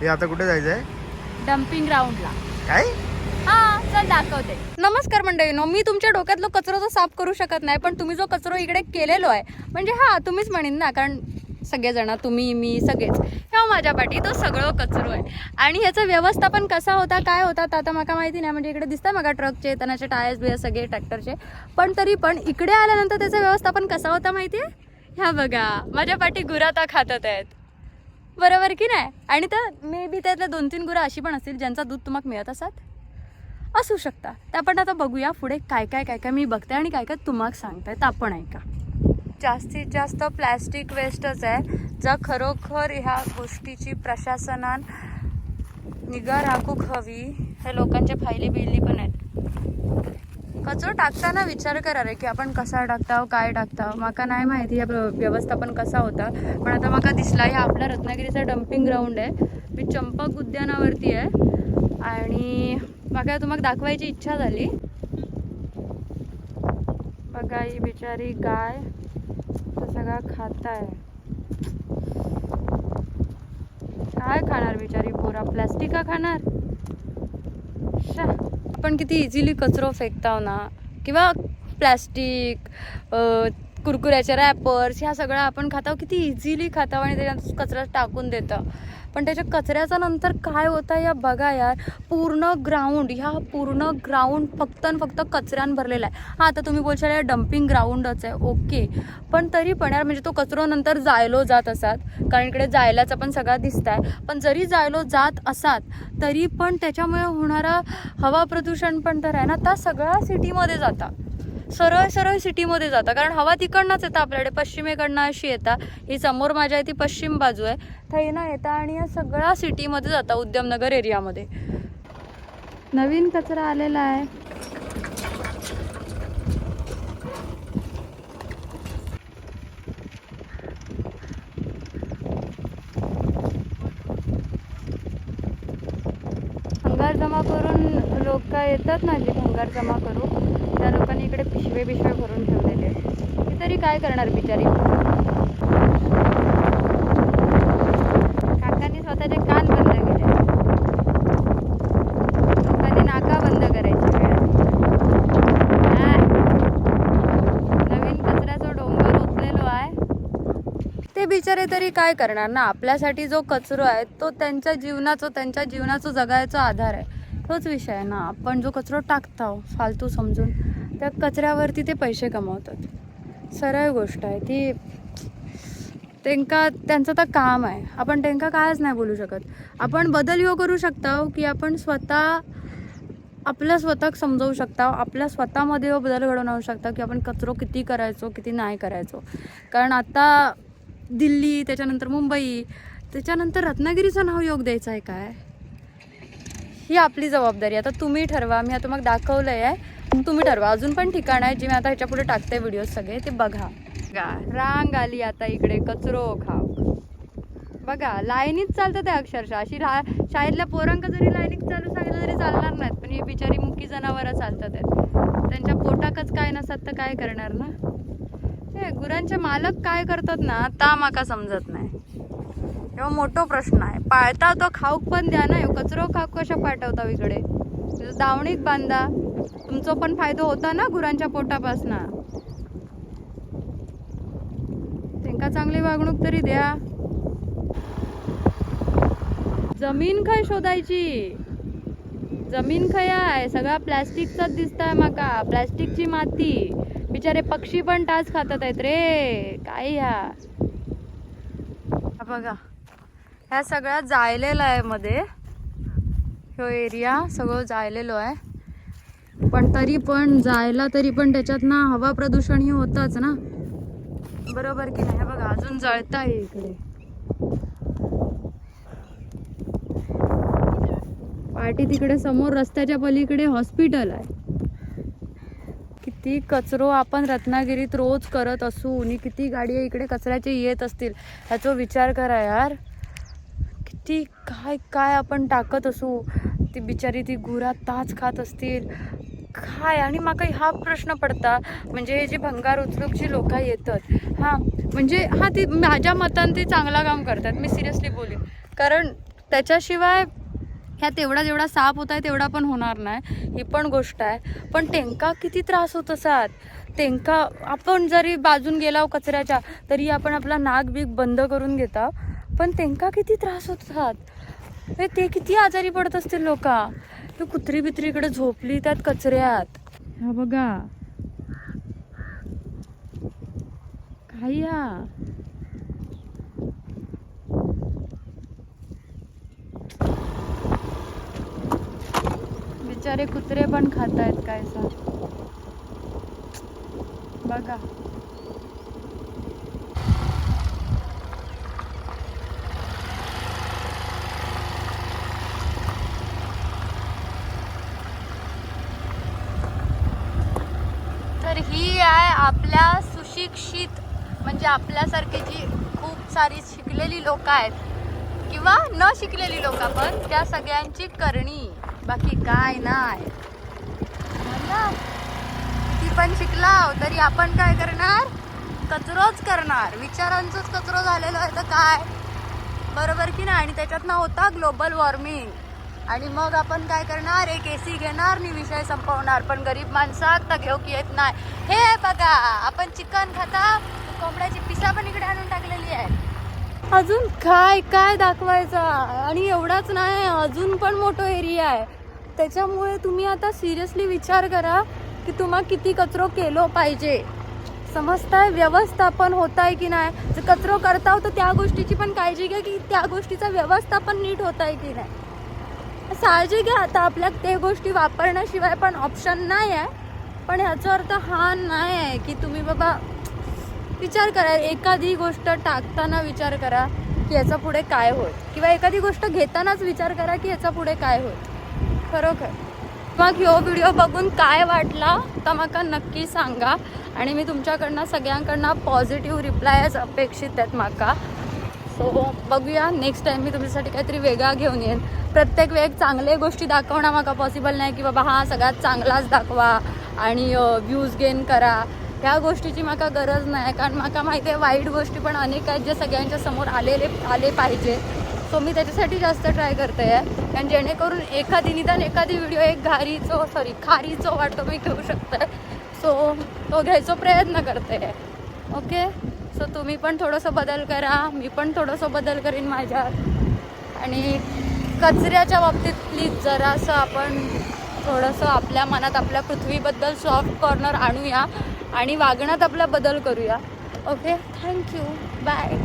हे आता कुठे जायचं आहे डम्पिंग ग्राउंडला काय? हा चल दाखवते. नमस्कार मंडळीनो मी तुमच्या डोक्यातलो कचरो तर साफ करू शकत नाही पण तुम्ही जो कचरो इकडे केलेलो आहे म्हणजे हा तुम्हीच म्हणेन ना कारण सगळेजण तुम्ही मी सगळेच ह्या माझ्या पाठी तो सगळं कचरो आहे. आणि ह्याचं व्यवस्थापन कसा होता काय होता तर आता मला माहिती नाही म्हणजे इकडे दिसतं मग ट्रकचे येतानाचे टायर्स बियर्स सगळे ट्रॅक्टरचे पण तरी पण इकडे आल्यानंतर त्याचं व्यवस्थापन कसा होता माहिती आहे ह्या बघा माझ्या पाठी गुराता खातात आहेत. बरोबर की नाही? आणि तर मे बी त्यातल्या दोन तीन गुरं अशी पण असतील ज्यांचा दूध तुम्हाला मिळत असत? असू शकता. तर आपण आता बघूया पुढे काय काय काय काय मी बघते आणि काय काय तुम्हाला सांगताय तर आपण ऐका. जास्तीत जास्त प्लॅस्टिक वेस्टच आहे. जा खरोखर ह्या गोष्टीची प्रशासनान निगा राखूक हवी. हे लोकांच्या फायली बिल्ली पण आहेत. कचरो टाकताना विचार करा रे की आपण कसा टाकताव काय टाकताव. माका नाही माहिती या प्र- व्यवस्थापन कसा होता पण आता माका दिसला ह्या आपला रत्नागिरीचा डम्पिंग ग्राउंड आहे. मी चंपक उद्यानावरती आहे. आणि माका तुम्हाला दाखवायची इच्छा झाली. बघा ही बिचारी गाय तो सगळा खाताय. काय खाणार बिचारी पोरा? प्लॅस्टिक खाणार? शा. आपण किती इझिली कचरो फेकताव ना. किंवा प्लॅस्टिक कुरकुऱ्याचे रॅपर्स ह्या सगळ्या आपण खाताव किती इझिली खाताव आणि त्याच्यात कचरा टाकून देतं. पण त्याच्या कचऱ्याचा नंतर काय होतं या बघा यार पूर्ण ग्राउंड ह्या पूर्ण ग्राउंड फक्त आणि फक्त कचऱ्यानं भरलेला आहे. हां आता तुम्ही बोलशाल या डम्पिंग ग्राउंडच आहे. ओके पण तरी पण यार म्हणजे तो कचरो नंतर जायलो जात असात. कारण इकडे जायलाचा पण सगळा दिसत आहे पण जरी जायलो जात असात तरी पण त्याच्यामुळे होणारा हवा प्रदूषण पण तर आहे ना त्या सगळ्या सिटीमध्ये जाता. सरळ सरळ सिटीमध्ये जाता. कारण हवा तिकडनंच येतं आपल्याकडे. पश्चिमेकडनं अशी येतात ही समोर माझ्या आहे ती पश्चिम बाजू आहे. थैना येतं आणि या सगळ्या सिटीमध्ये जाता उद्यमनगर एरियामध्ये. नवीन कचरा आलेला आहे. जमा करून लोक येतात ना जे भंगार जमा करू. त्या लोकांनी इकडे पिशवे बिशवे भरून ठेवलेले आहेत. ती तरी काय करणार बिचारी? काकांनी स्वतःचे कान बंद केले. लोकांनी नाका बंद करायची वेळ. नवीन कचऱ्याचा डोंगर उचलेलो आहे. ते बिचारे तरी काय करणार ना? आपल्यासाठी जो कचरो आहे तो त्यांच्या जीवनाचा त्यांच्या जीवनाचा जगायचा आधार आहे. तोच विषय आहे ना. आपण जो कचरो टाकतो फालतू समजून त्या कचऱ्यावरती ते पैसे कमावतात. सरळ गोष्ट आहे. ती त्यांका त्यांचं तर काम आहे. आपण त्यांका कायच नाही बोलू शकत. आपण बदल यो करू शकता की आपण स्वतः आपल्या स्वतःक समजावू शकता आपल्या स्वतःमध्ये बदल घडवून आणू शकता की आपण कचरो किती करायचो किती नाही करायचो. कारण आता दिल्ली त्याच्यानंतर मुंबई त्याच्यानंतर रत्नागिरीचं नाव योग द्यायचं आहे काय? ही आपली जबाबदारी. आता तुम्ही ठरवा मी आता मग दाखवलं आहे. तुम्ही ठरवा. अजून पण ठिकाण आहे जे मी आता ह्याच्या पुढे टाकते व्हिडिओ सगळे ते बघा. रांग आली आता इकडे कचरो खाव. बघा लाईनीत चालतं ते अक्षरशः. अशी रा शाळेतल्या पोरांक जरी लाईनीत चालू सांगितलं तरी चालणार नाहीत पण ही बिचारी मुकी जनावरं चालतात आहेत त्यांच्या पोटाकच काय नसतात तर काय करणार ना? हे गुरांचे मालक काय करतात ना ता माका समजत नाही. ह्यो मोठो प्रश्न आहे. पाळता तो खाऊक पण द्या ना. कचरो खाऊक कशा पाठवता इकडे? दावणीत बांधा. तुमचा पण फायदा होता ना गुरांच्या पोटापासून. त्यांका चांगली वागणूक तरी द्या. जमीन खय शोधायची? जमीन खय आहे? सगळा प्लॅस्टिकचाच दिसताय माका. प्लॅस्टिकची माती. बिचारे पक्षी पण टाच खातात आहेत रे. काय ह्या? बघा. ह्या सगळ्या जायलेला आहे मध्ये. ह्यो एरिया सगळं जायलेलो आहे. पण तरी पण जायला तरी पण त्याच्यात ना हवा प्रदूषण ही होतच ना. बरोबर की नाही? हे बघा अजून जळत आहे इकडे. पार्टी तिकडे समोर रस्त्याच्या पलीकडे हॉस्पिटल आहे. किती कचरो आपण रत्नागिरीत रोज करत असू आणि किती गाडी इकडे कचऱ्याचे येत असतील ह्याचा विचार करा यार. किती काय काय आपण टाकत असू? ती बिचारी ती गुरा ताच खात असतील. काय? आणि माका हा प्रश्न पडता म्हणजे हे जे भंगार उचलूकची लोक येतात हां म्हणजे हा ती माझ्या मतान ते चांगला काम करतात मी सिरियसली बोलेन. कारण त्याच्याशिवाय ह्या तेवढा जेवढा साप होत आहे तेवढा पण होणार नाही. ही पण गोष्ट आहे. पण तेंका किती त्रास होत असतात? तेंका आपण जरी बाजून गेला हो कचऱ्याच्या तरी आपण आपला नाक बीक बंद करून घेता. पण त्यांना किती त्रास होतात. ते किती आजारी पडत असतील लोक. ते कुत्री बित्रीकडे झोपली त्यात कचऱ्यात. हा बघा. काय हा बिचारे कुत्रे पण खात आहेत काय सर बघा तर ही आहे आपल्या सुशिक्षित म्हणजे आपल्यासारखी जी खूप सारी शिकलेली लोक आहेत किंवा न शिकलेली लोक पण त्या सगळ्यांची करणी. बाकी काय नाही. किती पण शिकलाव तरी आपण काय करणार? कचरोच करणार. विचारांचाच कचरो झालेलो आहे तर काय? बरोबर की नाही? आणि त्याच्यातनं होता ग्लोबल वॉर्मिंग आणि मग आपण काय करणार? एक एसी घेणार आणि विषय संपवणार. पण गरीब माणसं आता घेऊ की येत नाही. हे बघा आपण चिकन खाता कोंबड्याची पिसा पण इकडे आणून टाकलेली आहे. अजून काय काय दाखवायचा? आणि एवढाच नाही अजून पण मोठो एरिया आहे. त्याच्यामुळे तुम्ही आता सिरियसली विचार करा की तुम्हा किती कचरो केलो पाहिजे. समजताय? व्यवस्थापन होत आहे की नाही? जर कचरो करताव हो तर त्या गोष्टीची पण काळजी घ्या की त्या गोष्टीचं व्यवस्थापन नीट होत आहे की नाही. साहजिक घ्या आता आपल्या ते गोष्टी वापरण्याशिवाय पण ऑप्शन नाही आहे. पण ह्याचा अर्थ हा नाही आहे की तुम्ही बाबा विचार करा एखादी गोष्ट टाकताना विचार करा की याचा पुढे काय होईल? किंवा एखादी गोष्ट घेतानाच विचार करा की याचा पुढे काय होईल? खरोखर. मग ह्यो व्हिडिओ बघून काय वाटला तर मला नक्की सांगा. आणि मी तुमच्याकडनं सगळ्यांकडनं पॉझिटिव्ह रिप्लायच अपेक्षित आहेत माका. सो हो, बघूया. नेक्स्ट टाईम मी तुमच्यासाठी काहीतरी वेगळा घेऊन येईन. प्रत्येक वेळेक चांगले गोष्टी दाखवणं माका पॉसिबल नाही की बाबा हा सगळ्यात चांगलाच दाखवा आणि व्ह्यूज गेन करा. ह्या गोष्टीची माका गरज नाही. कारण मला माहिती आहे वाईट गोष्टी पण अनेक आहेत जे सगळ्यांच्या समोर आलेले आले पाहिजे. सो मी त्याच्यासाठी जास्त ट्राय करते आहे कारण जेणेकरून एखादी निदान एखादी व्हिडिओ एक घारीचो सॉरी खारीचो वाटतो मी घेऊ शकते. सो तो घ्यायचा प्रयत्न करते आहे ओके सो तुम्ही पण थोडंसं बदल करा. मी पण थोडंसं बदल करीन माझ्यात. आणि कचऱ्याच्या बाबतीत प्लीज जरासं आपण थोडंसं आपल्या मनात आपल्या पृथ्वीबद्दल सॉफ्ट कॉर्नर आणूया आणि वागण्यात आपला बदल करूया. Okay thank you bye